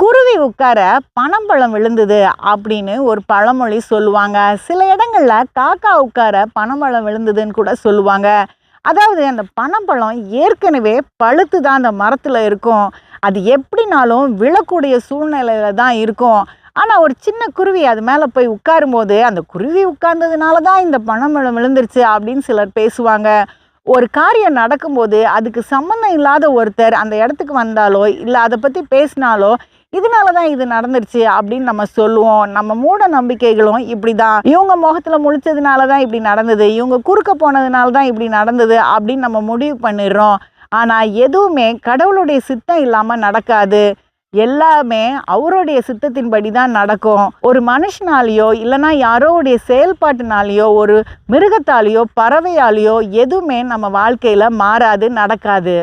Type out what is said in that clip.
குருவி உட்கார பனம்பழம் விழுந்தது அப்படின்னு ஒரு பழமொழி சொல்லுவாங்க. சில இடங்களில் காக்கா உட்கார பனம்பழம் விழுந்ததுன்னு கூட சொல்லுவாங்க. அதாவது அந்த பனம்பழம் ஏற்கனவே பழுத்து தான் அந்த மரத்தில் இருக்கும். அது எப்படினாலும் விழக்கூடிய சூழ்நிலையில தான் இருக்கும். ஆனால் ஒரு சின்ன குருவி அது மேலே போய் உட்காரும்போது அந்த குருவி உட்கார்ந்ததுனால தான் இந்த பனம்பழம் விழுந்துருச்சு அப்படின்னு சிலர் பேசுவாங்க. ஒரு காரியம் நடக்கும்போது அதுக்கு சம்மந்தம் இல்லாத ஒருத்தர் அந்த இடத்துக்கு வந்தாலோ இல்லை அதை பற்றி பேசினாலோ இதனால தான் இது நடந்துருச்சு அப்படின்னு நம்ம சொல்லுவோம். நம்ம மூட நம்பிக்கைகளும் இப்படி தான் இவங்க முகத்தில் முழிச்சதுனால தான் இப்படி நடந்தது. இவங்க குறுக்க போனதுனால தான் இப்படி நடந்தது அப்படின்னு நம்ம முடிவு பண்ணிடுறோம். ஆனால் எதுவுமே கடவுளுடைய சித்தம் இல்லாமல் நடக்காது. எல்லாமே அவருடைய சித்தத்தின்படி தான் நடக்கும். ஒரு மனுஷனாலேயோ இல்லைன்னா யாரோடைய செயல்பாட்டினாலேயோ ஒரு மிருகத்தாலேயோ பறவையாலேயோ எதுவுமே நம்ம வாழ்க்கையில் மாறாது நடக்காது.